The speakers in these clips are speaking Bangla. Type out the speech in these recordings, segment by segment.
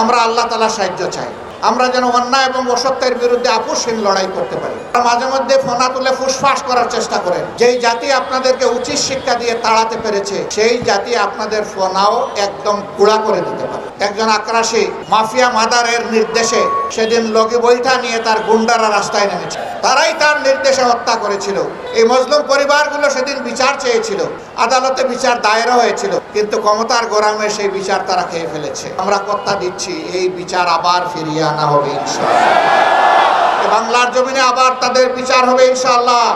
আমরা আল্লাহ তালা সাহায্য চাই। আমরা যেন অন্যায় এবং অসত্যের বিরুদ্ধে আপোষহীন লড়াই করতে পারি। মাঝে মধ্যে ফোনা তুলে ফুসফাস করার চেষ্টা করেন যেই জাতি আপনাদেরকে উচিত শিক্ষা দিয়ে তাড়াতে পেরেছে, সেই জাতি আপনাদের ফোনাও একদম গুড়া করে দিতে পারে। একজন আক্রাসী মাফিয়া মাদারের নির্দেশে সেদিন লগি বইটা নিয়ে তার গুন্ডারা রাস্তায় নেমেছে। তারাই তার নির্দেশে হত্যা করেছিল। এই মজলুম পরিবারগুলো সেদিন বিচার চেয়েছিল। আদালতে বিচার দায়েরও হয়েছিল। কিন্তু ক্ষমতার গোরামে সেই বিচার তারা খেয়ে ফেলেছে। আমরা কথা দিচ্ছি, এই বিচার আবার ফিরিয়ে আনা হবে ইনশাআল্লাহ। বাংলার জমিনে আবার তাদের বিচার হবে ইনশাআল্লাহ।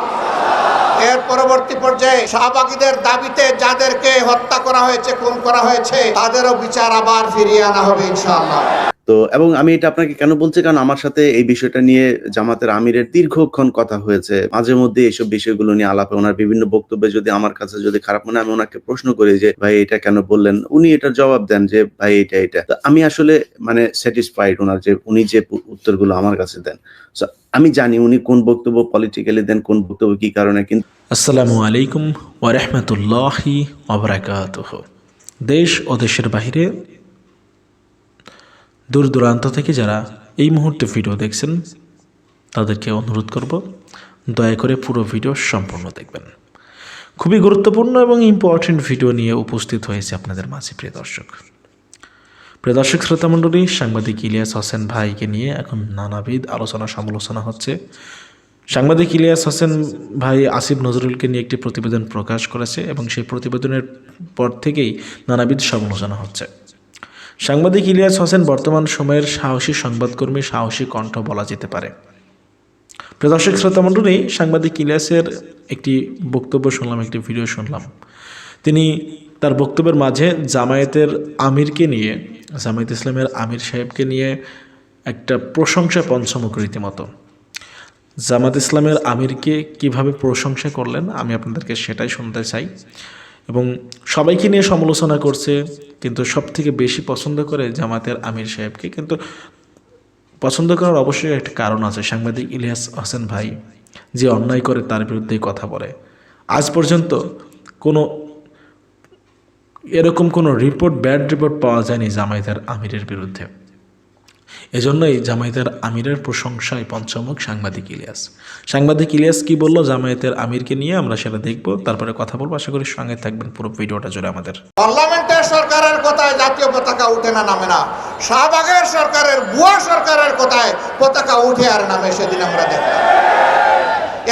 এর পরবর্তী পর্যায়ে শাহবাগীদের দাবিতে যাদেরকে হত্যা করা হয়েছে, খুন করা হয়েছে, তাদেরও বিচার আবার ফিরিয়ে আনা হবে ইনশাআল্লাহ। তো, এবং আমি এটা আপনাকে কেন বলছি? কারণ আমার সাথে এই বিষয়টা নিয়ে জামাতের আমিরের দীর্ঘক্ষণ কথা হয়েছে। মাঝে মধ্যে এইসব বিষয়গুলো নিয়ে আলাপে ওনার বিভিন্ন বক্তব্যে যদি আমার কাছে যদি খারাপ মনে আমি ওনাকে প্রশ্ন করি যে, ভাই, এটা কেন বললেন? উনি এটার জবাব দেন যে, ভাই, এটা এটা। আমি আসলে মানে স্যাটিসফাইড ওনার যে, উনি যে উত্তরগুলো আমার কাছে দেন। আমি জানি উনি কোন বক্তব্য পলিটিক্যালি দেন, কোন বক্তব্য কি কারণে কিন্তু আসসালামু আলাইকুম ওরহমতুল্লাহি অবরাকাতুহ দেশ ও দেশের বাইরে দূর দূরান্ত থেকে যারা এই মুহূর্তে ভিডিও দেখছেন, তাদেরকে অনুরোধ করব, দয়া করে পুরো ভিডিও সম্পূর্ণ দেখবেন। খুবই গুরুত্বপূর্ণ এবং ইম্পর্টেন্ট ভিডিও নিয়ে উপস্থিত হয়েছে আপনাদের মাঝে প্রিয় দর্শক। প্রিয় দর্শক শ্রোতামণ্ডলী সাংবাদিক ইলিয়াস হোসেন ভাইকে নিয়ে এখন নানাবিধ আলোচনা সমালোচনা হচ্ছে। সাংবাদিক ইলিয়াস হোসেন ভাই আসিফ নজরুলকে নিয়ে একটি প্রতিবেদন প্রকাশ করেছে এবং সেই প্রতিবেদনের পর থেকেই নানাবিধ সমালোচনা হচ্ছে। সাংবাদিক ইলিয়াস হোসেন বর্তমান সময়ের সাহসী সংবাদকর্মী, সাহসী কণ্ঠ বলা যেতে পারে। প্রদর্শক শ্রোতামণ্ডলী সাংবাদিক ইলিয়াসের একটি বক্তব্য শুনলাম, একটি ভিডিও শুনলাম। তিনি তার বক্তব্যের মাঝে জামায়াতের আমিরকে নিয়ে, জামায়াত ইসলামের আমির সাহেবকে নিয়ে একটা প্রশংসা পঞ্চমুখ রীতিমতো। জামাত ইসলামের আমিরকে কীভাবে প্রশংসা করলেন, আমি আপনাদেরকে সেটাই শুনতে চাই। এবং সবাইকে নিয়ে সমালোচনা করছে, কিন্তু সব থেকে বেশি পছন্দ করে জামাতের আমির সাহেবকে। কিন্তু পছন্দ করার অবশ্যই একটা কারণ আছে, সাংবাদিক ইলিয়াস হোসেন ভাই যে অন্যায় করে তার বিরুদ্ধেই কথা বলে। আজ পর্যন্ত কোনো এরকম কোনো রিপোর্ট, ব্যাড রিপোর্ট পাওয়া যায়নি জামায়াতের আমিরের বিরুদ্ধে। এজন্যই জামায়াতের আমিরের প্রশংসায় পঞ্চমুখ সাংবাদিক ইলিয়াস। সাংবাদিক ইলিয়াস কি বলল? জামায়াতের আমিরকে নিয়ে আমরা সেটা দেখব। তারপরে কথা বলব। আশা করি সঙ্গে থাকবেন পুরো ভিডিওটা জুড়ে আমাদের। পার্লামেন্টের সরকারের কথায় জাতীয় পতাকা উঠে না নামে না। শাহবাগের সরকারের বুয়া সরকারের কথায় পতাকা উঠে আর নামে সেদিন আমরা দেখলাম।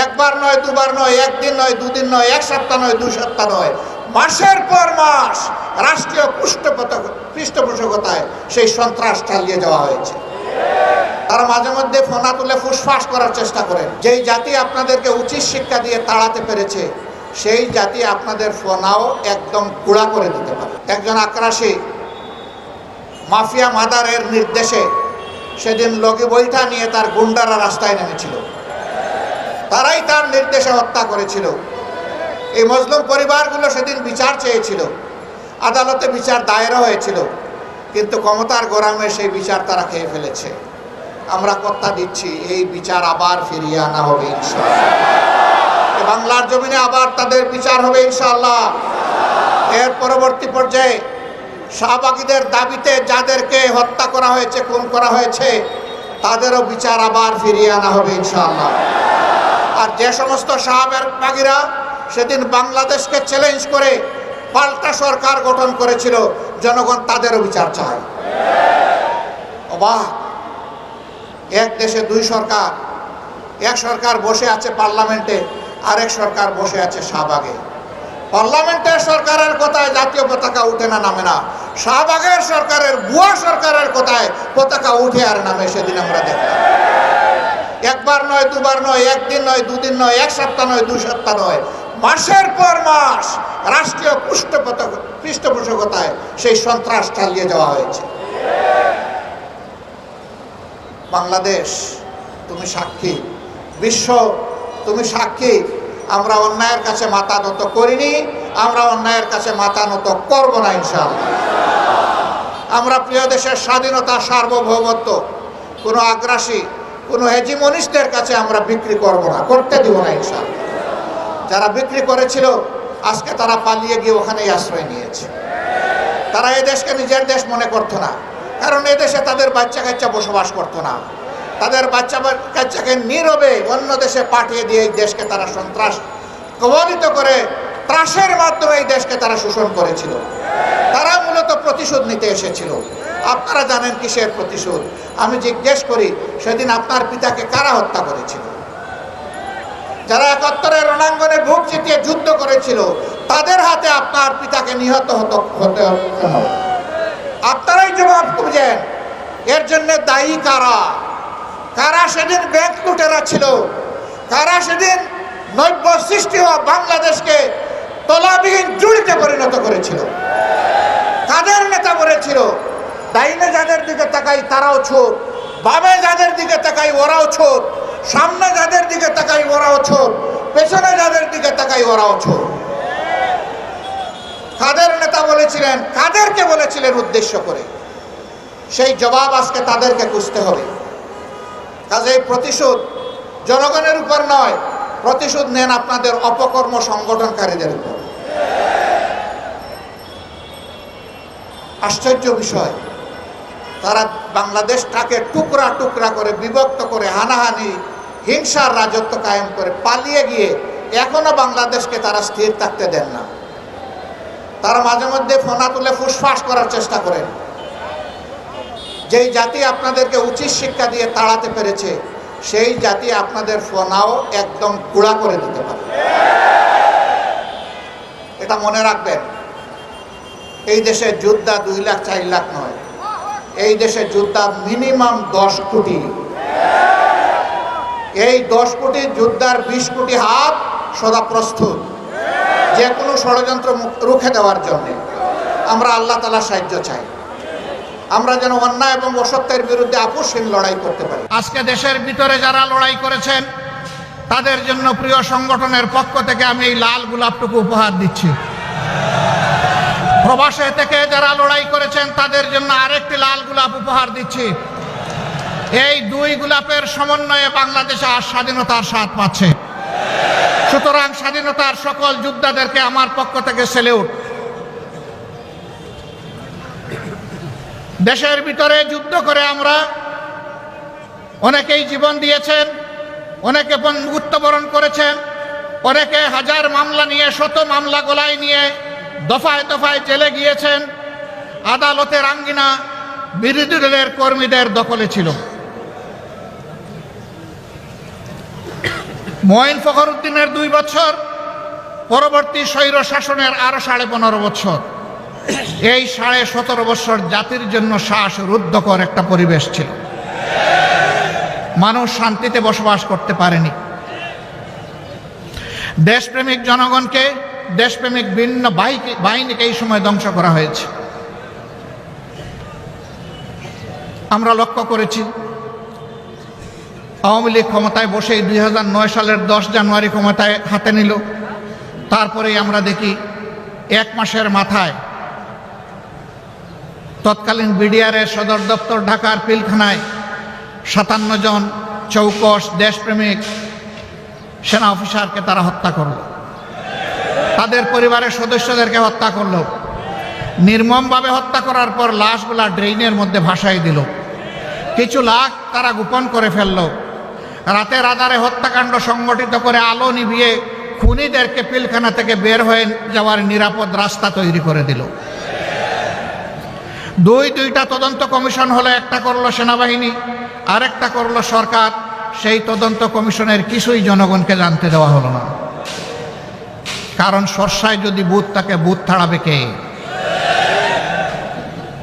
একবার নয়, দুবার নয়, একদিন নয়, দুদিন নয়, এক সপ্তাহ নয় দু সপ্তাহ নয়। মাসের পর মাস রাষ্ট্রীয় পৃষ্ঠপোষক পৃষ্ঠপোষকতায় সেই সন্ত্রাস চালিয়ে যাওয়া হয়েছে। তারা মাঝে মধ্যে ফোনা তুলে ফুসফাস করার চেষ্টা করেন যেই জাতি আপনাদেরকে উচিত শিক্ষা দিয়ে তাড়াতে পেরেছে, সেই জাতি আপনাদের ফোনাও একদম কুড়া করে দিতে পারে। একজন আক্রাসী মাফিয়া মাদারের নির্দেশে সেদিন লগি বৈঠা নিয়ে তার গুন্ডারা রাস্তায় নেমেছিল। তারাই তার নির্দেশে হত্যা করেছিল। এই মজলুম পরিবারগুলো সেদিন বিচার চেয়েছিল। আদালতে বিচার দায়েরও হয়েছিল। কিন্তু ক্ষমতার গোরামে সেই বিচার তারা খেয়ে ফেলেছে। আমরা কথা দিচ্ছি, এই বিচার আবার ফিরিয়ে আনা হবে ইনশাআল্লাহ। বাংলার জমিনে আবার তাদের বিচার হবে ইনশাআল্লাহ। এর পরবর্তী পর্যায়ে শাহবাগীদের দাবিতে যাদেরকে হত্যা করা হয়েছে, খুন করা হয়েছে, তাদেরও বিচার আবার ফিরিয়ে আনা হবে ইনশাআল্লাহ। আর যে সমস্ত সাহাবের বাগিরা সেদিন বাংলাদেশকে চ্যালেঞ্জ করে পাল্টা সরকার গঠন করেছিল, জনগণ তাদেরও বিচার চায়। অবাক। এক দেশে দুই সরকার। এক সরকার বসে আছে পার্লামেন্টে, আরেক সরকার বসে আছে শাহবাগে। পার্লামেন্টের সরকারের কথায় জাতীয় পতাকা উঠে না নামে না। শাহবাগের সরকারের বুয়া সরকারের কথায় পতাকা উঠে আর নামে সেদিন আমরা দেখলাম। একবার নয়, দুবার নয়, একদিন নয়, দুদিন নয়, এক সপ্তাহ নয়, দুই সপ্তাহ নয়। মাসের পর মাস রাষ্ট্রীয় পৃষ্ঠপোষক পৃষ্ঠপোষকতায় সেই সন্ত্রাস চালিয়ে যাওয়া হয়েছে। বাংলাদেশ, তুমি সাক্ষী। বিশ্ব, তুমি সাক্ষী। আমরা অন্যায়ের কাছে মাথা নত করিনি, আমরা অন্যায়ের কাছে মাথা নত করব না ইনশাআল্লাহ। আমরা প্রিয় দেশের স্বাধীনতা, সার্বভৌমত্ব, কোনো আগ্রাসী, কোনো হেজিমনিস্টের কাছে আমরা বিক্রি করব না, করতে দিব না ইনশাআল্লাহ। যারা বিক্রি করেছিল, আজকে তারা পালিয়ে গিয়ে ওখানেই আশ্রয় নিয়েছে। তারা এই দেশকে নিজের দেশ মনে করতো না। কারণ এদেশে তাদের বাচ্চা কাচ্চা বসবাস করতো না। তাদের বাচ্চা কাচ্চাকে নীরবে অন্য দেশে পাঠিয়ে দিয়ে এই দেশকে তারা সন্ত্রাস কবলিত করে ত্রাসের মাধ্যমে এই দেশকে তারা শোষণ করেছিল। তারা মূলত প্রতিশোধ নিতে এসেছিল। আপনারা জানেন কিসের প্রতিশোধ? আমি জিজ্ঞেস করি, সেদিন আপনার পিতাকে কারা হত্যা করেছিল? যারা একাত্তরের রণাঙ্গনে বুক চিতিয়ে যুদ্ধ করেছিল, তাদের হাতে আপনার পিতাকে নিহত হতো হলো। আপনারাই জবাব খুঁজেন এর জন্য দায়ী কারা? কারা সেদিন ব্যাংক লুটেরা ছিল? কারা সেদিন নৈব্য সৃষ্টি হওয়া বাংলাদেশকে তলাবিহীন জুড়িতে পরিণত করেছিল? কাদের নেতা বলেছিল, ডাইনে যাদের দিকে তাকাই তারাও ছোট, বামে যাদের দিকে তাকাই ওরাও ছোট, সামনে যাদের দিকে তাকাই ওরাও ছোট, পেছনে যাদের দিকে তাকাই ওরাও ছোট কাদের নেতা বলেছিলেন কাদেরকে বলেছিলেন উদ্দেশ্য করে। সেই জবাব আজকে তাদেরকে খুঁজতে হবে। কাজেই প্রতিশোধ জনগণের উপর নয়, প্রতিশোধ নেন আপনাদের অপকর্ম সংগঠনকারীদের উপর। আশ্চর্য বিষয়, তারা বাংলাদেশটাকে টুকরা টুকরা করে বিভক্ত করে হানাহানি, হিংসার রাজত্ব কায়েম করে পালিয়ে গিয়ে এখনও বাংলাদেশকে তারা স্থির থাকতে দেন না। তারা মাঝে মধ্যে ফোনা তুলে ফুসফাস করার চেষ্টা করেন যেই জাতি আপনাদেরকে উচিত শিক্ষা দিয়ে তাড়াতে পেরেছে, সেই জাতি আপনাদের ফোনাও একদম গুঁড়া করে দিতে পারে। এটা মনে রাখবেন, এই দেশে যোদ্ধা দুই লাখ, চার লাখ নয়। এই দেশে যোদ্ধা মিনিমাম দশ কোটি। এই দশ কোটি যোদ্ধার বিশ কোটি হাত সদা প্রস্তুত যে কোনো ষড়যন্ত্র রুখে দেওয়ার জন্য আমরা আল্লাহ তালা সাহায্য চাই। আমরা যেন অন্যায় এবং অসত্যের বিরুদ্ধে আপোষহীন লড়াই করতে পারি। আজকে দেশের ভিতরে যারা লড়াই করেছেন, তাদের জন্য প্রিয় সংগঠনের পক্ষ থেকে আমি এই লাল গোলাপটুকু উপহার দিচ্ছি। প্রবাসে থেকে যারা লড়াই করেছেন, তাদের জন্য আরেকটি লাল গোলাপ উপহার দিচ্ছি। এই দুই গোলাপের সমন্বয়ে বাংলাদেশে আর স্বাধীনতার স্বাদ পাচ্ছে। সুতরাং স্বাধীনতার সকল যোদ্ধাদেরকে আমার পক্ষ থেকে সেলিউট। দেশের ভিতরে যুদ্ধ করে আমরা অনেকেই জীবন দিয়েছেন, অনেকে মৃত্যুবরণ করেছেন, অনেকে হাজার মামলা নিয়ে, শত মামলা গোলায় নিয়ে দফায় দফায় জেলে গিয়েছেন। আদালতের আঙ্গিনা বিরোধী দলের কর্মীদের দখলে ছিল। মঈন ফখরুদ্দিনের দুই বছর, পরবর্তী স্বৈর শাসনের আরও সাড়ে পনেরো বছর। এই সাড়ে সতেরো বছর জাতির জন্য শ্বাস রুদ্ধকর একটা পরিবেশ ছিল। মানুষ শান্তিতে বসবাস করতে পারেনি। দেশপ্রেমিক জনগণকে, দেশপ্রেমিক ভিন্ন বাহিনী বাহিনীকে এই সময় ধ্বংস করা হয়েছে। আমরা লক্ষ্য করেছি আওয়ামী লীগ ক্ষমতায় বসেই দুই সালের দশ জানুয়ারি ক্ষমতায় হাতে নিল। তারপরেই আমরা দেখি এক মাসের মাথায় তৎকালীন বিডিআরের সদর দপ্তর ঢাকার পিলখানায় সাতান্ন জন চৌকস দেশপ্রেমিক সেনা অফিসারকে তারা হত্যা করল। তাদের পরিবারের সদস্যদেরকে হত্যা করল। নির্মমভাবে হত্যা করার পর লাশগুলা ড্রেইনের মধ্যে ভাসাই দিল। কিছু লাখ তারা গোপন করে ফেলল। রাতের আধারে হত্যাকাণ্ড সংগঠিত করে আলো নিভিয়ে খুনিদেরকে পিলখানা থেকে বের হয়ে যাওয়ার নিরাপদ রাস্তা তৈরি করে দিল। দুই দুইটা তদন্ত কমিশন হলো, একটা করল সেনাবাহিনী, আরেকটা করল সরকার। সেই তদন্ত কমিশনের কিছুই জনগণকে জানতে দেওয়া হলো না। কারণ সর্ষায় যদি বুথ তাকে বুথ থাড়াবে কে?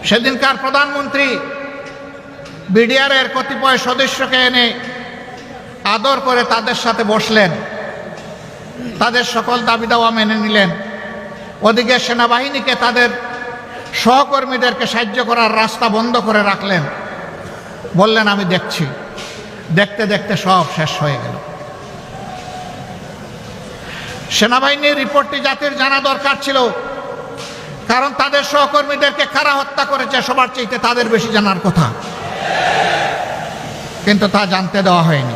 সেদিনকার প্রধানমন্ত্রী বিডিআরের কতিপয় সদস্যকে এনে আদর করে তাদের সাথে বসলেন। তাদের সকল দাবি দাওয়া মেনে নিলেন। ওদিকে সেনাবাহিনীকে তাদের সহকর্মীদেরকে সাহায্য করার রাস্তা বন্ধ করে রাখলেন। বললেন, আমি দেখছি। দেখতে দেখতে সব শেষ হয়ে গেল। সেনাবাহিনীর রিপোর্টটি জাতির জানা দরকার ছিল, কারণ তাদের সহকর্মীদেরকে কারা হত্যা করেছে সবার চাইতে তাদের বেশি জানার কথা। কিন্তু তা জানতে দেওয়া হয়নি।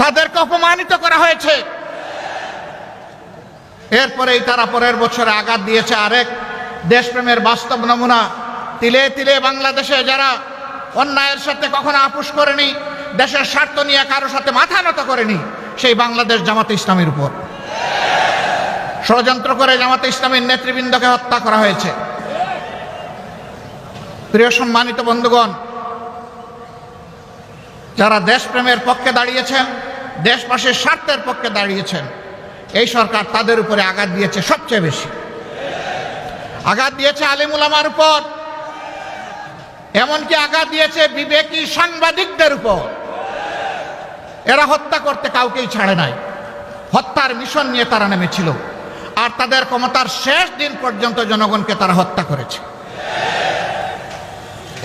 তাদেরকে অপমানিত করা হয়েছে। এরপরেই তারা পরের বছরে আঘাত দিয়েছে আরেক দেশপ্রেমের বাস্তব নমুনা। তিলে তিলে বাংলাদেশে যারা অন্যায়ের সাথে কখনো আপোষ করেনি, দেশের স্বার্থ নিয়ে কারোর সাথে মাথা নত করেনি, সেই বাংলাদেশ জামাতে ইসলামের উপর। ষড়যন্ত্র করে জামাতে ইসলামের নেতৃবৃন্দকে হত্যা করা হয়েছে। প্রিয় সম্মানিত বন্ধুগণ, যারা দেশপ্রেমের পক্ষে দাঁড়িয়েছেন দেশবাসীর স্বার্থের পক্ষে দাঁড়িয়েছেন। এই সরকার তাদের উপরে আঘাত দিয়েছে সবচেয়ে বেশি। আঘাত দিয়েছে আলিমুল আমার উপর। এমনকি আঘাত দিয়েছে বিবেকী সাংবাদিকদের উপর। এরা হত্যা করতে কাউকেই ছাড়ে নাই। হত্যার মিশন নিয়ে তারা নেমেছিল। আর তাদের ক্ষমতার শেষ দিন পর্যন্ত জনগণকে তারা হত্যা করেছে।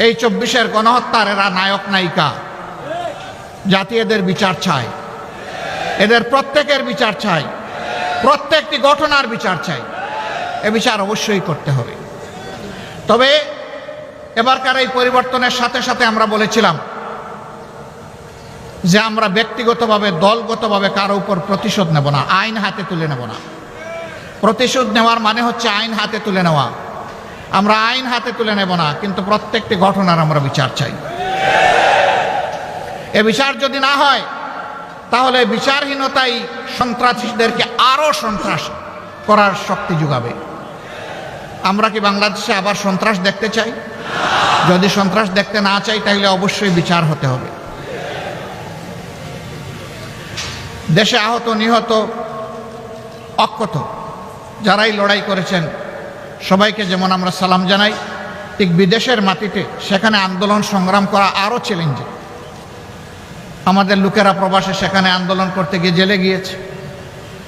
এই চব্বিশের গণহত্যার এরা নায়ক নায়িকা। জাতীয়দের বিচার চায়। এদের প্রত্যেকের বিচার চাই। প্রত্যেকটি ঘটনার বিচার চাই। এ বিচার অবশ্যই করতে হবে। তবে এবারকার এই পরিবর্তনের সাথে সাথে আমরা বলেছিলাম যে আমরা ব্যক্তিগতভাবে, দলগতভাবে কারও উপর প্রতিশোধ নেব না, আইন হাতে তুলে নেব না। প্রতিশোধ নেওয়ার মানে হচ্ছে আইন হাতে তুলে নেওয়া। আমরা আইন হাতে তুলে নেব না, কিন্তু প্রত্যেকটি ঘটনার আমরা বিচার চাই। এ বিচার যদি না হয় তাহলে বিচারহীনতাই সন্ত্রাসীদেরকে আরও সন্ত্রাস করার শক্তি যোগাবে। আমরা কি বাংলাদেশে আবার সন্ত্রাস দেখতে চাই? যদি সন্ত্রাস দেখতে না চাই, তাহলে অবশ্যই বিচার হতে হবে। দেশে আহত, নিহত অক্ষত যারাই লড়াই করেছেন, সবাইকে যেমন আমরা সালাম জানাই, ঠিক বিদেশের মাটিতে সেখানে আন্দোলন সংগ্রাম করা আরও চ্যালেঞ্জিং আমাদের লোকেরা প্রবাসে সেখানে আন্দোলন করতে গিয়ে জেলে গিয়েছে।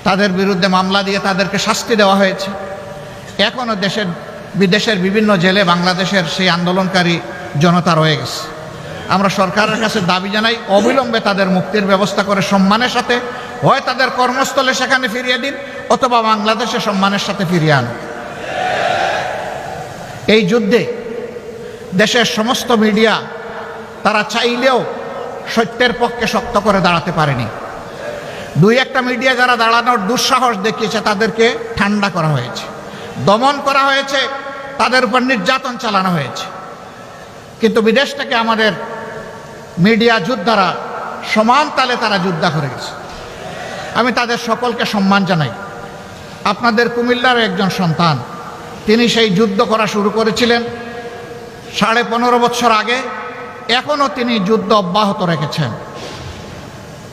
তাদের বিরুদ্ধে মামলা দিয়ে তাদেরকে শাস্তি দেওয়া হয়েছে। এখনও দেশের, বিদেশের বিভিন্ন জেলে বাংলাদেশের সেই আন্দোলনকারী জনতা রয়ে গেছে। আমরা সরকারের কাছে দাবি জানাই, অবিলম্বে তাদের মুক্তির ব্যবস্থা করে সম্মানের সাথে, হয় তাদের কর্মস্থলে সেখানে ফিরিয়ে দিন, অথবা বাংলাদেশে সম্মানের সাথে ফিরিয়ে আনুন। এই যুদ্ধে দেশের সমস্ত মিডিয়া তারা চাইলেও সত্যের পক্ষে শক্ত করে দাঁড়াতে পারেনি। দুই একটা মিডিয়া যারা দাঁড়ানোর দুঃসাহস দেখিয়েছে, তাদেরকে ঠান্ডা করা হয়েছে, দমন করা হয়েছে, তাদের উপর নির্যাতন চালানো হয়েছে। কিন্তু বিদেশ থেকে আমাদের মিডিয়া যোদ্ধারা সমান তালে তারা যুদ্ধা করে গেছে। আমি তাদের সকলকে সম্মান জানাই। আপনাদের কুমিল্লার একজন সন্তান, তিনি সেই যুদ্ধ করা শুরু করেছিলেন সাড়ে পনেরো বছর আগে। এখনও তিনি যুদ্ধ অব্যাহত রেখেছেন।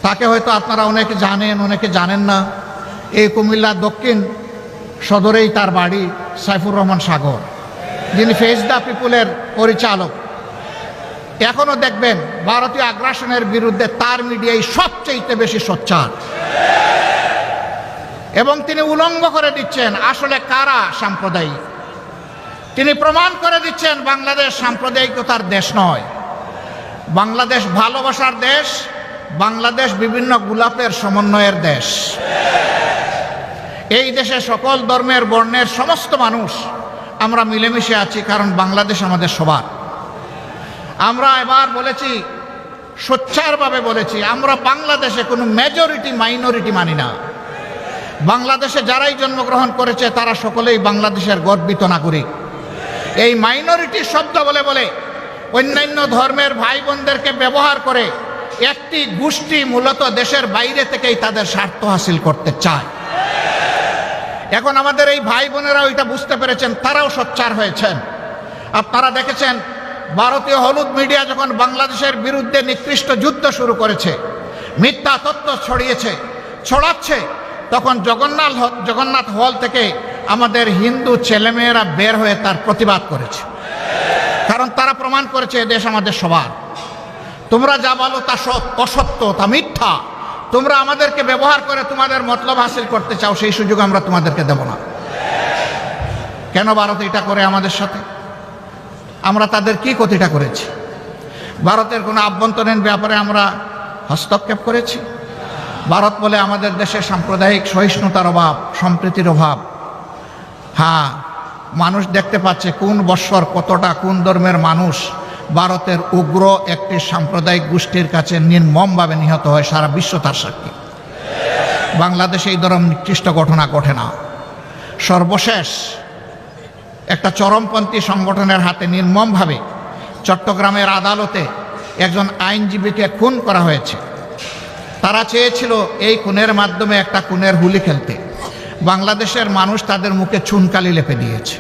তাকে হয়তো আপনারা অনেকে জানেন অনেকে জানেন না। এই কুমিল্লার দক্ষিণ সদরেই তার বাড়ি সাইফুর রহমান সাগর, যিনি ফেস দ্য পিপুলের পরিচালক। এখনও দেখবেন ভারতীয় আগ্রাসনের বিরুদ্ধে তার মিডিয়ায় সবচেয়ে বেশি সোচ্চার। এবং তিনি উলঙ্গ করে দিচ্ছেন, আসলে কারা সাম্প্রদায়িক? তিনি প্রমাণ করে দিচ্ছেন, বাংলাদেশ সাম্প্রদায়িকতার দেশ নয়। বাংলাদেশ ভালোবাসার দেশ, বাংলাদেশ বিভিন্ন গোলাপের সমন্বয়ের দেশ। এই দেশে সকল ধর্মের বর্ণের সমস্ত মানুষ, আমরা মিলেমিশে আছি কারণ বাংলাদেশ আমাদের সবার। আমরা এবার বলেছি, সোচ্চারভাবে বলেছি, আমরা বাংলাদেশে কোনো মেজরিটি মাইনরিটি মানি না। বাংলাদেশে যারাই জন্মগ্রহণ করেছে, তারা সকলেই বাংলাদেশের গর্বিত নাগরিক। এই মাইনরিটি শব্দ বলে বলে অন্যান্য ধর্মের ভাই বোনদেরকে ব্যবহার করে একটি গোষ্ঠী মূলত দেশের বাইরে থেকেই তাদের স্বার্থ হাসিল করতে চায়। এখন আমাদের এই ভাই বোনেরা ওইটা বুঝতে পেরেছেন, তারাও সোচ্চার হয়েছেন। আপনারা দেখেছেন, ভারতীয় হলুদ মিডিয়া যখন বাংলাদেশের বিরুদ্ধে নিকৃষ্ট যুদ্ধ শুরু করেছে, মিথ্যা তত্ত্ব ছড়িয়েছে, ছড়াচ্ছে, তখন জগন্নাথ জগন্নাথ হল থেকে আমাদের হিন্দু ছেলেমেয়েরা বের হয়ে তার প্রতিবাদ করেছে। কারণ তারা প্রমাণ করেছে দেশ আমাদের সবার। তোমরা যা বলো তা অসত্য, তা মিথ্যা। তোমরা আমাদেরকে ব্যবহার করে তোমাদের মতলব হাসিল করতে চাও, সেই সুযোগ আমরা তোমাদেরকে দেব না। কেন ভারত এটা করে আমাদের সাথে? আমরা তাদের কি ক্ষতিটা করেছি? ভারতের কোনো আভ্যন্তরীণ ব্যাপারে আমরা হস্তক্ষেপ করেছি? ভারত বলে আমাদের দেশে সাম্প্রদায়িক সহিষ্ণুতার অভাব, সম্প্রীতির অভাব। হ্যাঁ মানুষ দেখতে পাচ্ছে কোন বৎসর কতটা কোন ধর্মের মানুষ ভারতের উগ্র একটি সাম্প্রদায়িক গোষ্ঠীর কাছে নির্মমভাবে নিহত হয় সারা বিশ্ব তার সাক্ষী। বাংলাদেশে এই ধরনের নিকৃষ্ট ঘটনা ঘটে না। সর্বশেষ একটা চরমপন্থী সংগঠনের হাতে নির্মমভাবে চট্টগ্রামের আদালতে একজন আইনজীবীকে খুন করা হয়েছে। তারা চেয়েছিল এই খুনের মাধ্যমে একটা খুনের হুলি খেলতে। বাংলাদেশের মানুষ তাদের মুখে চুনকালি লেপে দিয়েছে।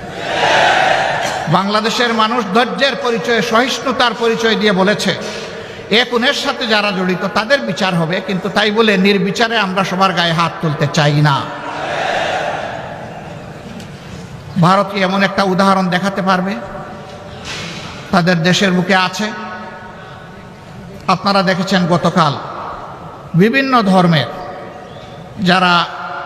বাংলাদেশের মানুষ ধৈর্যের পরিচয়ে, সহিষ্ণুতার পরিচয় দিয়ে বলেছে, এ খুনের সাথে যারা জড়িত তাদের বিচার হবে, কিন্তু তাই বলে নির্বিচারে আমরা সবার গায়ে হাত তুলতে চাই না। ভারত এমন একটা উদাহরণ দেখাতে পারবে? তাদের দেশের বুকে আছে। আপনারা দেখেছেন গতকাল বিভিন্ন ধর্মের যারা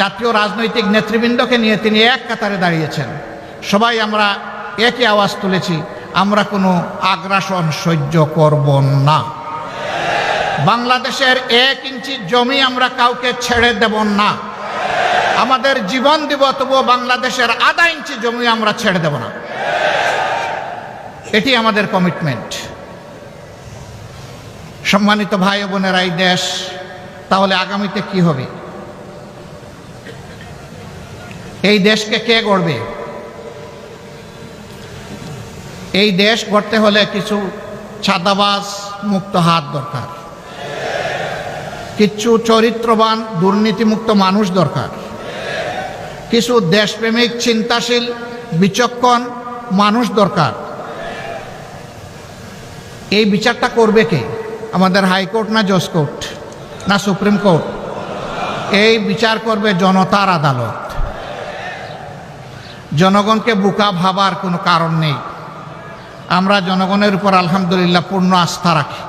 জাতীয় রাজনৈতিক নেতৃবৃন্দকে নিয়ে তিনি এক কাতারে দাঁড়িয়েছেন। সবাই আমরা একই আওয়াজ তুলেছি, আমরা কোনো আগ্রাসন সহ্য করব না। বাংলাদেশের এক ইঞ্চি জমি আমরা কাউকে ছেড়ে দেব না। আমাদের জীবন দিব, তবুও বাংলাদেশের আধা ইঞ্চি জমি আমরা ছেড়ে দেব না। এটি আমাদের কমিটমেন্ট সম্মানিত ভাই বোনেরা, এই দেশ তাহলে আগামীতে কি হবে? এই দেশকে কে গড়বে? এই দেশ গড়তে হলে কিছু ছাদাবাজ মুক্ত হাত দরকার। কিছু চরিত্রবান, দুর্নীতিমুক্ত মানুষ দরকার। কিছু দেশপ্রেমিক, চিন্তাশীল, বিচক্ষণ মানুষ দরকার। এই বিচারটা করবে কে? আমাদের হাইকোর্ট না জজ কোর্ট না সুপ্রিম কোর্ট? এই বিচার করবে জনতার আদালত। জনগণকে বোকা ভাবার কোনো কারণ নেই। আমরা জনগণের উপর আলহামদুলিল্লাহ পূর্ণ আস্থা রাখি।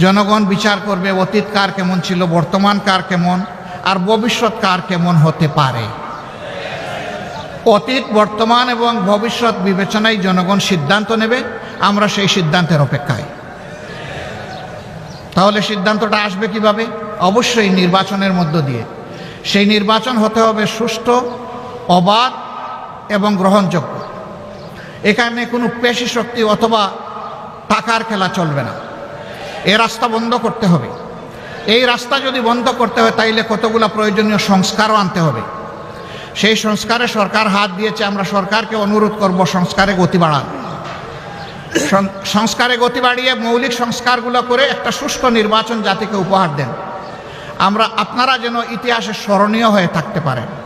জনগণ বিচার করবে, অতীত কার কেমন ছিল, বর্তমান কার কেমন, আর ভবিষ্যৎ কার কেমন হতে পারে। অতীত, বর্তমান এবং ভবিষ্যৎ বিবেচনায় জনগণ সিদ্ধান্ত নেবে, আমরা সেই সিদ্ধান্তের অপেক্ষায়। তাহলে সিদ্ধান্তটা আসবে কীভাবে? অবশ্যই নির্বাচনের মধ্য দিয়ে। সেই নির্বাচন হতে হবে সুষ্ঠু অবাধ এবং গ্রহণযোগ্য। এখানে কোনো পেশি শক্তি অথবা টাকার খেলা চলবে না। এ রাস্তা বন্ধ করতে হবে। এই রাস্তা যদি বন্ধ করতে হয়, তাইলে কতগুলো প্রয়োজনীয় সংস্কারও আনতে হবে। সেই সংস্কারে সরকার হাত দিয়েছে, আমরা সরকারকে অনুরোধ করব সংস্কারে গতি বাড়ান। সংস্কারে গতি বাড়িয়ে মৌলিক সংস্কারগুলো করে একটা সুষ্ঠু নির্বাচন জাতিকে উপহার দেন। আমরা আপনারা যেন ইতিহাসে স্মরণীয় হয়ে থাকতে পারেন।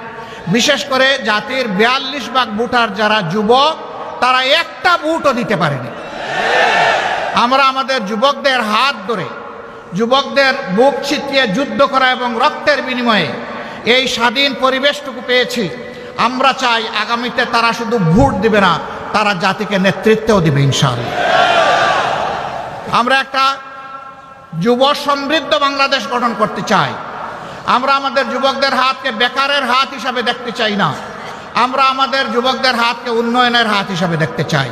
বিশেষ করে জাতির বিয়াল্লিশ ভাগ ভোটার যারা যুবক, তারা একটা ভোটও দিতে পারেনি। আমরা আমাদের যুবকদের হাত ধরে, যুবকদের বুক ছিটিয়ে যুদ্ধ করা এবং রক্তের বিনিময়ে এই স্বাধীন পরিবেশটুকু পেয়েছি। আমরা চাই আগামীতে তারা শুধু ভোট দিবে না, তারা জাতিকে নেতৃত্বও দিবে ইনশাআল্লাহ। আমরা একটা যুব সমৃদ্ধ বাংলাদেশ গঠন করতে চাই। আমরা আমাদের যুবকদের হাতকে বেকারের হাত হিসাবে দেখতে চাই না। আমরা আমাদের যুবকদের হাতকে উন্নয়নের হাত হিসাবে দেখতে চাই।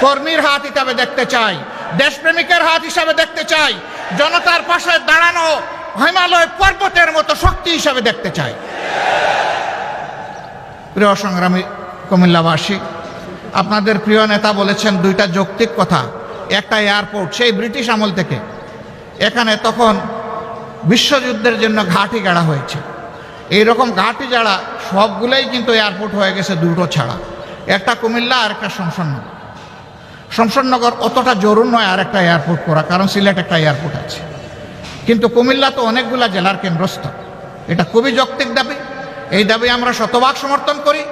কর্মীর হাত হিসাবে দেখতে চাই। দেশপ্রেমিকের হাত হিসাবে দেখতে চাই। জনতার পাশে দাঁড়ানো হিমালয় পর্বতের মতো শক্তি হিসাবে দেখতে চাই। প্রিয় সংগ্রামী কুমিল্লাবাসী, আপনাদের প্রিয় নেতা বলেছেন দুইটা যৌক্তিক কথা। একটা এয়ারপোর্ট, সেই ব্রিটিশ আমল থেকে। এখানে তখন বিশ্বযুদ্ধের জন্য ঘাঁটি গাড়া হয়েছে। এই রকম ঘাঁটি যাড়া সবগুলোই কিন্তু এয়ারপোর্ট হয়ে গেছে দুটো ছাড়া। একটা কুমিল্লা, আর একটা শমশাননগর। শমশাননগর অতটা জরুর নয় আর একটা এয়ারপোর্ট করা, কারণ সিলেট একটা এয়ারপোর্ট আছে। কিন্তু কুমিল্লা তো অনেকগুলা জেলার কেন্দ্রস্থ এটা খুবই যৌক্তিক দাবি। এই দাবি আমরা শতভাগ সমর্থন করি।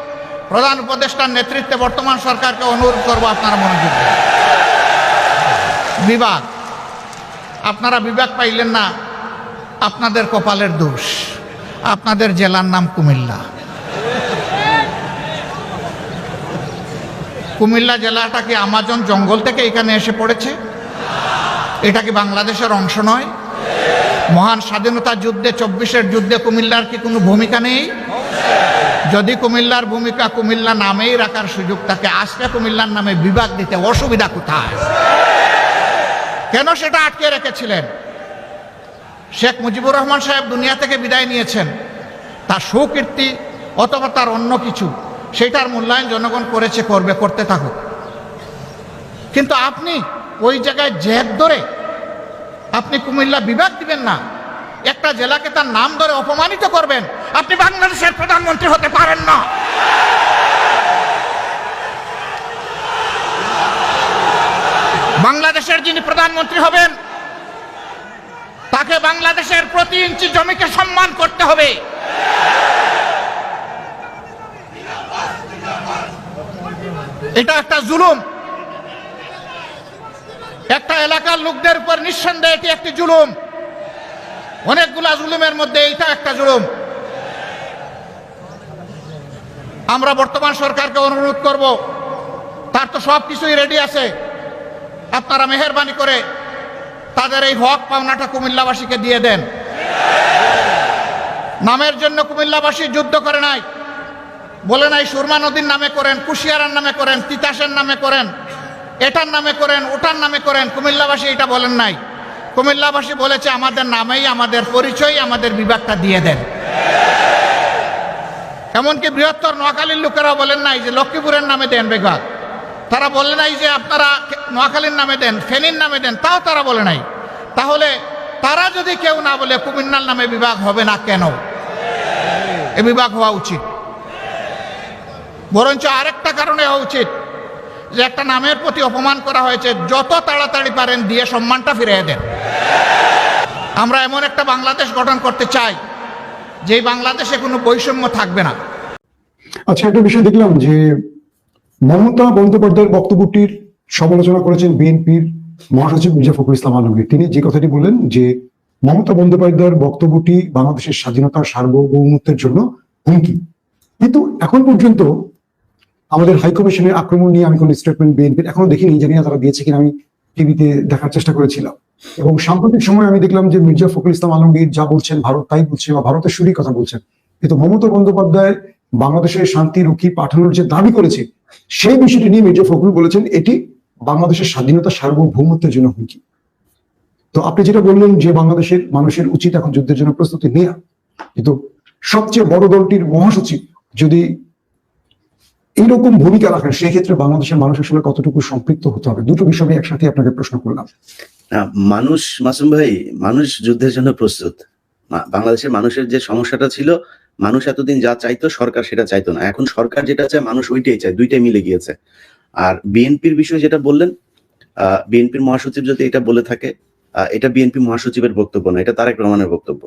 প্রধান উপদেষ্টার নেতৃত্বে বর্তমান সরকারকে অনুরোধ করব আপনারা মনোযোগ। বিভাগ আপনারা বিভাগ পাইলেন না আপনাদের কপালের দোষ। আপনাদের জেলার নাম কুমিল্লা। কুমিল্লা জেলাটা কি আমাজন জঙ্গল থেকে এখানে এসে পড়েছে? এটা কি বাংলাদেশের অংশ নয়? মহান স্বাধীনতা যুদ্ধে, চব্বিশের যুদ্ধে কুমিল্লার কি কোনো ভূমিকা নেই? যদি কুমিল্লার ভূমিকা কুমিল্লা নামেই রাখার সুযোগ থাকে, আজকে কুমিল্লার নামে বিভাগ দিতে অসুবিধা কোথায়? কেন সেটা আটকে রেখেছিলেন? শেখ মুজিবুর রহমান সাহেব দুনিয়া থেকে বিদায় নিয়েছেন। তার সুকীর্তি অথবা তার অন্য কিছু সেটার মূল্যায়ন জনগণ করেছে, করবে, করতে থাকুক। কিন্তু আপনি ওই জায়গায় জেদ ধরে, আপনি কুমিল্লা বিভাগ দিবেন না, একটা জেলাকে তার নাম ধরে অপমানিত করবেন, আপনি বাংলাদেশের প্রধানমন্ত্রী হতে পারেন না। বাংলাদেশের যিনি প্রধানমন্ত্রী হবেন তাকে বাংলাদেশের প্রতি ইঞ্চি জমিকে সম্মান করতে হবে। এটা একটা জুলুম। একটা এলাকার লোকদের উপর নিঃসন্দেহে এটি একটি জুলুম। অনেকগুলা জুলুমের মধ্যে এইটা একটা জুলুম। আমরা বর্তমান সরকারকে অনুরোধ করব, তার তো সব কিছুই রেডি আছে। আপনারা মেহরবানি করে তাদের এই হক পাওনাটা কুমিল্লাবাসীকে দিয়ে দেন। নামের জন্য কুমিল্লাবাসী যুদ্ধ করে নাই। বলে নাই, সুরমা নদীর নামে করেন, কুশিয়ারার নামে করেন, তিতাসের নামে করেন, এটার নামে করেন, ওটার নামে করেন, কুমিল্লাবাসী এটা বলেন নাই। কুমিল্লাবাসী বলেছে, আমাদের নামেই, আমাদের পরিচয় আমাদের বিভাগটা দিয়ে দেন। এমনকি বৃহত্তর নোয়াখালীর লোকেরা বলেন নাই যে লক্ষ্মীপুরের নামে দেন বিভাগ তারা বলে নাই যে আপনারা নোয়াখালীর নামে দেন, ফেনীর নামে দেন, তাও তারা বলে নাই। তাহলে তারা যদি কেউ না বলে, কুমিল্লার নামে বিভাগ হবে না কেন? এ বিভাগ হওয়া উচিত। বরঞ্চ আরেকটা কারণে হওয়া উচিত যে একটা নামের প্রতি অপমান করা হয়েছে, যত তাড়াতাড়ি পারেন দিয়ে সম্মানটা ফিরিয়ে দেন। আমরা এমন একটা বাংলাদেশ গঠন করতে চাই যে বাংলাদেশে কোনো বৈষম্য থাকবে না। আচ্ছা একটা বিষয় দেখলাম যে মমতা বন্দ্যোপাধ্যায়ের বক্তব্যটির সমালোচনা করেছেন বিএনপির মহাসচিব মির্জা ফখরুল ইসলাম আলমগীর। তিনি যে কথাটি বলেন যে, মমতা বন্দ্যোপাধ্যায়ের বক্তব্যটি বাংলাদেশের স্বাধীনতা, সার্বভৌমত্বের জন্য হুমকি। কিন্তু এখন পর্যন্ত আমাদের হাইকমিশনের আক্রমণ নিয়ে আমি কোনো স্টেটমেন্ট বিএনপির এখনও দেখিনি, জানি না তারা দিয়েছে কিনা, আমি টিভিতে দেখার চেষ্টা করেছিলাম। এবং সাম্প্রতিক সময় আমি দেখলাম যে মির্জা ফখরুল ইসলাম আলমগীর যা বলছেন, ভারত তাই বলছে বা ভারতের সুরই কথা বলছেন। কিন্তু মমতা বন্দ্যোপাধ্যায় বাংলাদেশের শান্তি রক্ষী পাঠানোর যে দাবি করেছে সেই বিষয়টি নিয়ে মির্জা ফখরুল বলেছেন, এটি বাংলাদেশের স্বাধীনতা সার্বভৌমত্বের জন্য হুমকি। তো আপনি যেটা বললেন যে বাংলাদেশের মানুষের উচিত এখন যুদ্ধের জন্য প্রস্তুতি নেওয়া কিন্তু সবচেয়ে বড় দলটির মহাসচিব যদি এইরকম ভূমিকা রাখেন, সেই ক্ষেত্রে বাংলাদেশের মানুষের সঙ্গে কতটুকু সম্পৃক্ত হতে হবে? দুটো বিষয় একসাথে আপনাকে প্রশ্ন করলাম। মানুষ, মাসুম ভাই, মানুষ যুদ্ধের জন্য প্রস্তুত। বাংলাদেশের মানুষের যে সমস্যাটা ছিল মানুষ এতদিন যা চাইতো সরকার সেটা চাইতো না। এখন সরকার যেটা চায়, মানুষ ওইটাই চায়, দুইটাই মিলে গিয়েছে। আর বিএনপির বিষয়ে যেটা বললেন বিএনপির মহাসচিব যদি এটা বলে থাকে এটা বিএনপি মহাসচিবের বক্তব্য না, এটা তারেক রহমানের বক্তব্য।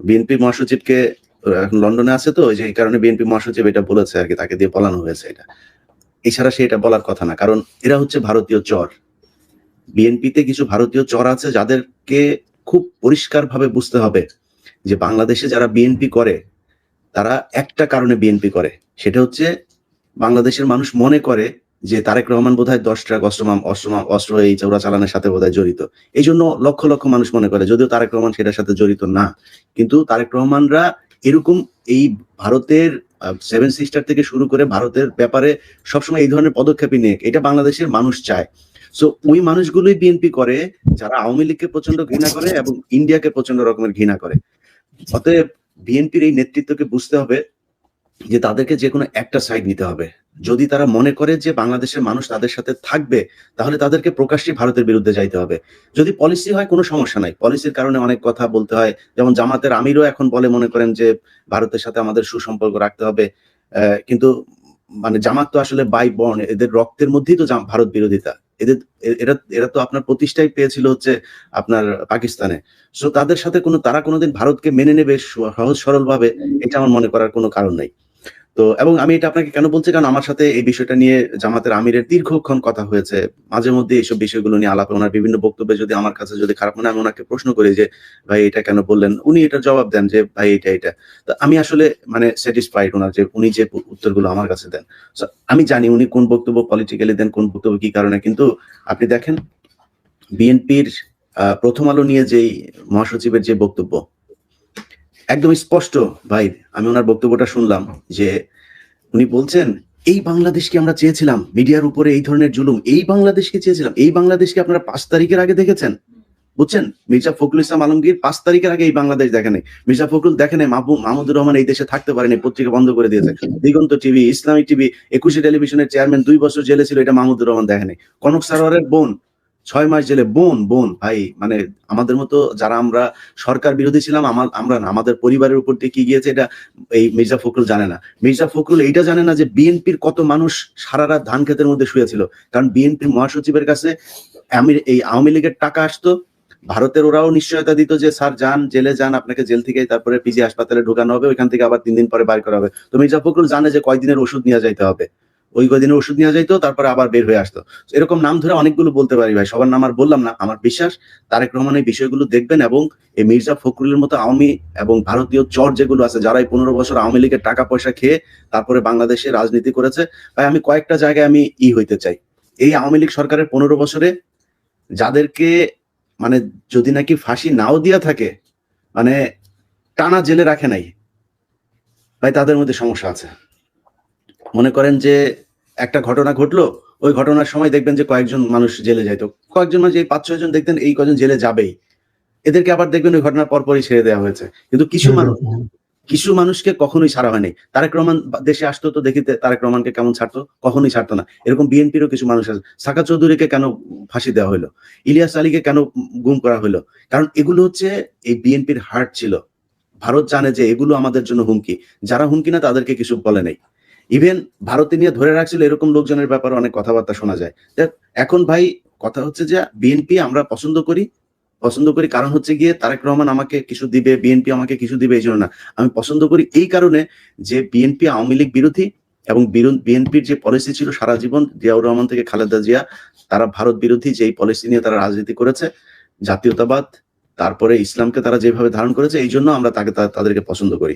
বিএনপি মহাসচিবকে এখন লন্ডনে আছে তো যে এই কারণে বিএনপি মহাসচিব এটা বলেছে আর কি, তাকে দিয়ে বলানো হয়েছে এটা। এছাড়া সে এটা বলার কথা না, কারণ এরা হচ্ছে ভারতীয় চর। বিএনপিতে কিছু ভারতীয় চর আছে, যাদেরকে খুব পরিষ্কারভাবে বুঝতে হবে যে বাংলাদেশে যারা বিএনপি করে, তারা একটা কারণে বিএনপি করে। সেটা হচ্ছে বাংলাদেশের মানুষ মনে করে যে তারেক রহমান বোধহয় দশ ট্রাক অস্ত্রমাম অস্ত্রমাম অস্ত্র এই চৌরা চালানোর সাথে বোধহয় জড়িত। এই জন্য লক্ষ লক্ষ মানুষ মনে করে, যদিও তারেক রহমান সেটার সাথে জড়িত না। কিন্তু তারেক রহমানরা এরকম এই ভারতের সেভেন সিস্টার থেকে শুরু করে ভারতের ব্যাপারে সবসময় এই ধরনের পদক্ষেপই নিয়ে, এটা বাংলাদেশের মানুষ চায়। সো ওই মানুষগুলোই বিএনপি করে, যারা আওয়ামী লীগকে প্রচণ্ড ঘৃণা করে এবং ইন্ডিয়াকে প্রচণ্ড রকমের ঘৃণা করে। অতএব বিএনপির এই নেতৃত্বকে বুঝতে হবে যে তাদেরকে যে কোনো একটা সাইড নিতে হবে। যদি তারা মনে করে যে বাংলাদেশের মানুষ তাদের সাথে থাকবে, তাহলে তাদেরকে প্রকাশ্যে ভারতের বিরুদ্ধে যাইতে হবে। যদি পলিসি হয়, কোনো সমস্যা নাই। পলিসির কারণে অনেক কথা বলতে হয়। যেমন জামাতের আমিরও এখন বলে মনে করেন যে ভারতের সাথে আমাদের সুসম্পর্ক রাখতে হবে। কিন্তু মানে জামাত তো আসলে বাই বর্ন এদের রক্তের মধ্যেই তো ভারত বিরোধিতা। এদের এরা এরা তো আপনার প্রতিষ্ঠাই পেয়েছিল হচ্ছে আপনার পাকিস্তানে। সো তাদের সাথে কোনো, তারা কোনোদিন ভারতকে মেনে নেবে সহজ সরল ভাবে এটা আমার মনে করার কোনো কারণ নাই। তো, এবং আমি এটা আপনাকে কেন বলছি? কারণ আমার সাথে এই বিষয়টা নিয়ে জামাতের আমিরের দীর্ঘক্ষণ কথা হয়েছে। মাঝে মধ্যে এইসব বিষয়গুলো নিয়ে আলাপে, ওনার বিভিন্ন বক্তব্যে যদি আমার কাছে যদি খারাপ মনে আমি ওনাকে প্রশ্ন করি যে, ভাই, এটা কেন বললেন? উনি এটার জবাব দেন যে, ভাই, এটা এটা। তো আমি আসলে মানে স্যাটিসফাইড ওনার যে, উনি যে উত্তরগুলো আমার কাছে দেন। আমি জানি উনি কোন বক্তব্য পলিটিক্যালি দেন, কোন বক্তব্য কি কারণে, কিন্তু আপনি দেখেন বিএনপির প্রথম আলো নিয়ে যেই মহাসচিবের যে বক্তব্য একদম স্পষ্ট, ভাই। আমি ওনার বক্তব্যটা শুনলাম যে উনি বলছেন, এই বাংলাদেশকে আমরা চেয়েছিলাম, মিডিয়ার উপরে এই ধরনের জুলুম, এই বাংলাদেশকে চেয়েছিলাম, এই বাংলাদেশকে আপনারা পাঁচ তারিখের আগে দেখেছেন? বুঝছেন? মির্জা ফখরুল ইসলাম আলমগীর পাঁচ তারিখের আগে এই বাংলাদেশ দেখেনি মির্জা ফখরুল দেখেন মাহমুদুর রহমান এই দেশে থাকতে পারেনি, পত্রিকা বন্ধ করে দিয়েছে। দিগন্ত টিভি, ইসলামিক টিভি, একুশে টেলিভিশনের চেয়ারম্যান দুই বছর জেলে ছিল, এটা মাহমুদুর রহমান দেখেনি কনক সারোয়ারের বোন ছয় মাস জেলে, বোন বোন, ভাই মানে আমাদের মতো যারা আমরা সরকার বিরোধী ছিলাম আমার আমরা না, আমাদের পরিবারের উপর দিয়ে কি গিয়েছে এটা এই মির্জা ফখরুল জানে না। মির্জা ফখরুল এইটা জানে না যে বিএনপির কত মানুষ সারা রাত ধান ক্ষেতের মধ্যে শুয়েছিল। কারণ বিএনপির মহাসচিবের কাছে এই আওয়ামী লীগের টাকা আসতো, ভারতের ওরাও নিশ্চয়তা দিত যে, স্যার, যান, জেলে যান, আপনাকে জেল থেকে তারপরে পিজি হাসপাতালে ঢোকানো হবে, ওইখান থেকে আবার তিন দিন পরে বার করা হবে। তো মির্জা ফখরুল জানে যে কয়দিনের ওষুধ নিয়ে যাইতে হবে। ওই কয়দিনের ওষুধ নেওয়া যাইতো, তারপরে আবার বের হয়ে আসতো। এরকম নাম ধরে অনেকগুলো বলতে পারি ভাই। সবার নাম আর বললাম না, আমার বিশ্বাস তারেক রহমান এই বিষয়গুলো দেখবেন এবং এই মির্জা ফখরুলের মতো আওয়ামী এবং ভারতীয় চর যেগুলো আছে, যারা এই পনেরো বছর আওয়ামী লীগের টাকা পয়সা খেয়ে তারপরে বাংলাদেশে রাজনীতি করেছে, ভাই আমি কয়েকটা জায়গায় আমি ই হইতে চাই। এই আওয়ামী লীগ সরকারের পনেরো বছরে যাদেরকে মানে যদি নাকি ফাঁসি নাও দিয়া থাকে মানে টানা জেলে রাখে নাই, ভাই তাদের মধ্যে সমস্যা আছে। মনে করেন যে একটা ঘটনা ঘটলো, ওই ঘটনার সময় দেখবেন যে কয়েকজন মানুষ জেলে যাইতো কয়েকজন মানুষ, এই পাঁচ, ছয় জন দেখতেন এই কজন জেলে যাবেই। এদেরকে আবার দেখবেন ওই ঘটনার পরপরই ছেড়ে দেওয়া হয়েছে। কিন্তু কিছু মানুষ, কিছু মানুষকে কখনোই ছাড়া হয়নি। তারেক রহমান দেশে আসতো তো দেখিতে তারেক রহমানকে কেমন ছাড়তো? কখনোই ছাড়তো না। এরকম বিএনপিরও কিছু মানুষ আছে। সাকা চৌধুরীকে কেন ফাঁসি দেওয়া হলো? ইলিয়াস আলীকে কেন গুম করা হলো? কারণ এগুলো হচ্ছে, এই বিএনপির হার্ট ছিল। ভারত জানে যে এগুলো আমাদের জন্য হুমকি। যারা হুমকি না তাদেরকে কিছু বলে নাই। ইভেন ভারতে নিয়ে ধরে রাখছিল এরকম লোকজনের ব্যাপারে অনেক কথাবার্তা শোনা যায়। দেখ, এখন ভাই কথা হচ্ছে যে বিএনপি আমরা পছন্দ করি। পছন্দ করি কারণ হচ্ছে গিয়ে তারেক রহমান আমাকে কিছু দিবে বিএনপি আমাকে কিছু দিবে এই জন্য না। আমি পছন্দ করি এই কারণে যে বিএনপি আওয়ামী লীগ বিরোধী এবং বিএনপির যে পলিসি ছিল সারা জীবন জিয়াউর রহমান থেকে খালেদা জিয়া তারা ভারত বিরোধী যে পলিসি নিয়ে তারা রাজনীতি করেছে জাতীয়তাবাদ তারপরে ইসলামকে তারা যেভাবে ধারণ করেছে, এই জন্য আমরা তাকে তাদেরকে পছন্দ করি।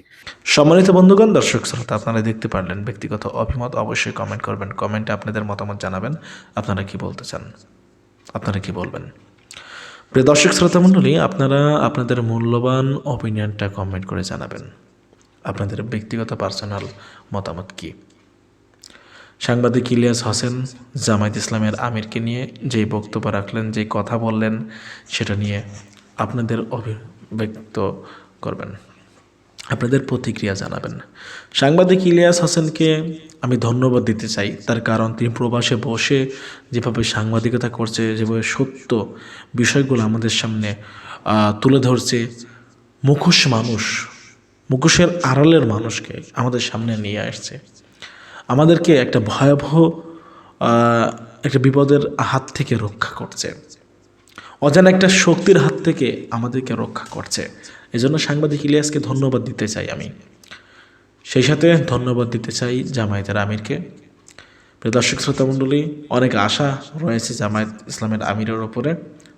সম্মানিত বন্ধুগণ, দর্শক শ্রোতা, আপনারা দেখতে পারলেন ব্যক্তিগত অভিমত, অবশ্যই কমেন্ট করবেন। কমেন্টে আপনাদের মতামত জানাবেন। আপনারা কি বলতে চান? আপনারা কি বলবেন? প্রিয় দর্শক শ্রোতা মণ্ডলী, আপনারা আপনাদের মূল্যবান অপিনিয়নটা কমেন্ট করে জানাবেন। আপনাদের ব্যক্তিগত পার্সোনাল মতামত কি? সাংবাদিক ইলিয়াস হোসেন, জামায়াত ইসলামের আমিরকে নিয়ে যেই বক্তব্য রাখলেন, যেই কথা বললেন, সেটা নিয়ে আপনাদের অভিব্যক্ত করবেন। আপনাদের প্রতিক্রিয়া জানাবেন। সাংবাদিক ইলিয়াস হোসেনকে আমি ধন্যবাদ দিতে চাই। তার কারণ তিনি প্রবাসে বসে যেভাবে সাংবাদিকতা করছে, যেভাবে সত্য বিষয়গুলো আমাদের সামনে তুলে ধরছে, মুখোশ মানুষ, মুখোশের আড়ালের মানুষকে আমাদের সামনে নিয়ে আসছে। আমাদেরকে একটা ভয়াবহ একটা বিপদের হাত থেকে রক্ষা করছে। অজানা একটা শক্তির হাত থেকে আমাদেরকে রক্ষা করছে। এজন্য সাংবাদিক ইলিয়াসকে ধন্যবাদ দিতে চাই আমি। সেই সাথে ধন্যবাদ দিতে চাই জামায়াতের আমিরকে। দর্শক, শ্রোতা মণ্ডলী, অনেক আশা রয়েছে জামায়াত ইসলামের আমিরের ওপরে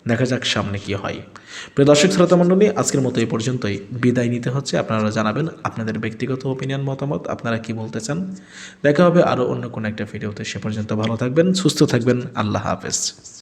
দেখা যাক সামনে কি হয়। প্রিয় দর্শক, শ্রোতা মণ্ডলী, আজকের মতো এই পর্যন্তই। বিদায় নিতে হচ্ছে। আপনারা জানাবেন আপনাদের ব্যক্তিগত ওপিনিয়ন মতামত, আপনারা কি বলতে চান। দেখা হবে আরও অন্য কোনো একটা ভিডিওতে সে পর্যন্ত ভালো থাকবেন, সুস্থ থাকবেন। আল্লাহ হাফেজ।